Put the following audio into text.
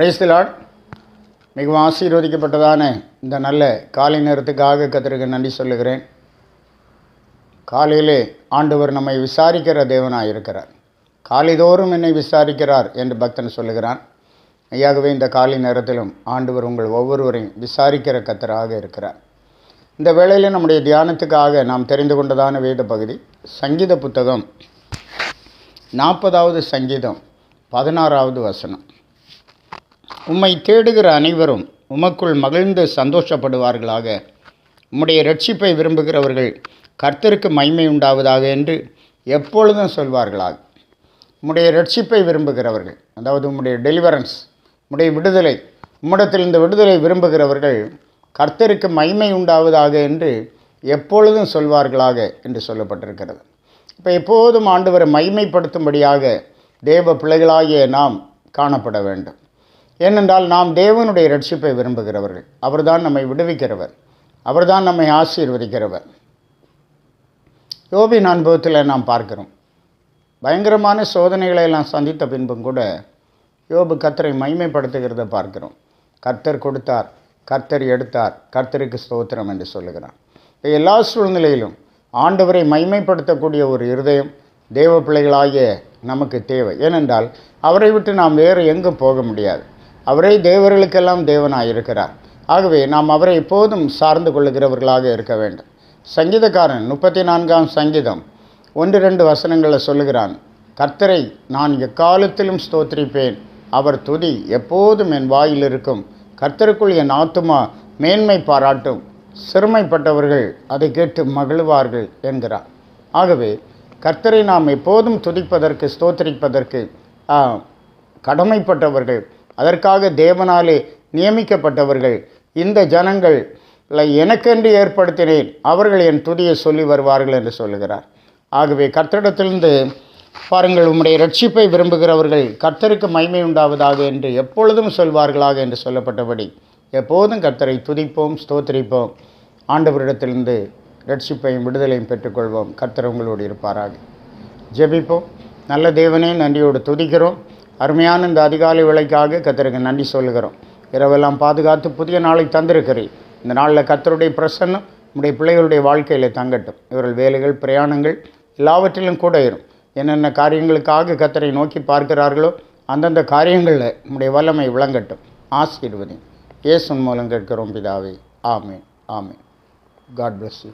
Price மிகவும் ஆசீர்வதிக்கப்பட்டதான இந்த நல்ல காலை நேரத்துக்காக கத்திரிக்க நன்றி சொல்லுகிறேன். காலையிலே ஆண்டவர் நம்மை விசாரிக்கிற தேவனாக இருக்கிறார். காலைதோறும் என்னை விசாரிக்கிறார் என்று பக்தன் சொல்லுகிறான். ஐயாகவே இந்த காலை நேரத்திலும் ஆண்டவர் உங்கள் ஒவ்வொருவரையும் விசாரிக்கிற கத்தராக இருக்கிறார். இந்த வேளையில் நம்முடைய தியானத்துக்காக நாம் தெரிந்து கொண்டதான வேத பகுதி சங்கீத புத்தகம் நாற்பதாவது சங்கீதம் பதினாறாவது வசனம். உம்மை தேடுகிற அனைவரும் உமக்குள் மகிழ்ந்து சந்தோஷப்படுவார்களாக. உம்முடைய ரட்சிப்பை விரும்புகிறவர்கள் கர்த்தருக்கு மைமை உண்டாவதாக என்று எப்பொழுதும் சொல்வார்களாக. உம்முடைய ரட்சிப்பை விரும்புகிறவர்கள் அதாவது உம்முடைய டெலிவரன்ஸ் உம்முடைய விடுதலை உம்மிடத்தில் இந்த விடுதலை விரும்புகிறவர்கள் கர்த்தருக்கு மைமை உண்டாவதாக என்று எப்பொழுதும் சொல்வார்களாக என்று சொல்லப்பட்டிருக்கிறது. இப்போ எப்போதும் ஆண்டவரை மைமைப்படுத்தும்படியாக தேவ பிள்ளைகளாகிய நாம் காணப்பட வேண்டும். ஏனென்றால் நாம் தேவனுடைய ரட்சிப்பை விரும்புகிறவர்கள். அவர்தான் நம்மை விடுவிக்கிறவர். அவர்தான் நம்மை ஆசீர்வதிக்கிறவர். யோபின் அனுபவத்தில் நாம் பார்க்கிறோம். பயங்கரமான சோதனைகளை எல்லாம் சந்தித்த பின்பும் கூட யோபு கர்த்தரை மைமைப்படுத்துகிறத பார்க்கிறோம். கர்த்தர் கொடுத்தார் கர்த்தர் எடுத்தார் கர்த்தருக்கு ஸ்தோத்திரம் என்று சொல்லுகிறான் இப்போ எல்லா சூழ்நிலையிலும் ஆண்டவரை மைமைப்படுத்தக்கூடிய ஒரு இருதயம் தேவ பிள்ளைகளாகிய நமக்கு தேவை. ஏனென்றால் அவரை விட்டு நாம் வேறு எங்கும் போக முடியாது. அவரே தேவர்களுக்கெல்லாம் தேவனாக இருக்கிறார் ஆகவே நாம் அவரை எப்போதும் சார்ந்து கொள்ளுகிறவர்களாக இருக்க வேண்டும். சங்கீதக்காரன் முப்பத்தி நான்காம் சங்கீதம் ஒன்று ரெண்டு வசனங்களில் சொல்லுகிறான் கர்த்தரை நான் எக்காலத்திலும் ஸ்தோத்திரிப்பேன். அவர் துதி எப்போதும் என் வாயில் இருக்கும். கர்த்தருக்குள் என் ஆத்துமா மேன்மை பாராட்டும். சிறுமைப்பட்டவர்கள் அதை கேட்டு மகிழ்வார்கள் என்கிறார். ஆகவே கர்த்தரை நாம் எப்போதும் துதிப்பதற்கு ஸ்தோத்திரிப்பதற்கு கடமைப்பட்டவர்கள் அதற்காக தேவனாலே நியமிக்கப்பட்டவர்கள். இந்த ஜனங்களை எனக்கென்று ஏற்படுத்தினேன். அவர்கள் என் துதியை சொல்லி வருவார்கள் என்று சொல்லுகிறார். ஆகவே கர்த்தரிடத்திலிருந்து பாருங்கள் உம்முடைய ரட்சிப்பை விரும்புகிறவர்கள் கர்த்தருக்கு மைமை உண்டாவதாக என்று எப்பொழுதும் சொல்வார்களாக என்று சொல்லப்பட்டபடி எப்போதும் கர்த்தரை துதிப்போம் ஸ்தோத்திரிப்போம். ஆண்டவரிடத்திலிருந்து ரட்சிப்பையும் விடுதலையும் பெற்றுக்கொள்வோம். கர்த்தர் உங்களோடு இருப்பாராக. ஜெபிப்போம். நல்ல தேவனே நன்றியோடு துதிக்கிறோம். அருமையான இந்த அதிகாலை விலைக்காக கத்தருக்கு நன்றி சொல்லுகிறோம். இரவெல்லாம் பாதுகாத்து புதிய நாளை தந்திருக்கிறேன் இந்த நாளில் கத்தருடைய பிரசன்னம் நம்முடைய பிள்ளைகளுடைய வாழ்க்கையில் தங்கட்டும். இவர்கள் வேலைகள் பிரயாணங்கள் எல்லாவற்றிலும் கூட இரும். என்னென்ன காரியங்களுக்காக கத்தரை நோக்கி பார்க்கிறார்களோ அந்தந்த காரியங்களில் நம்முடைய வல்லமை விளங்கட்டும். ஆசீர்வதி இயேசுன் மூலம் கேட்கிறோம் பிதாவே. ஆமென் ஆமென். God bless you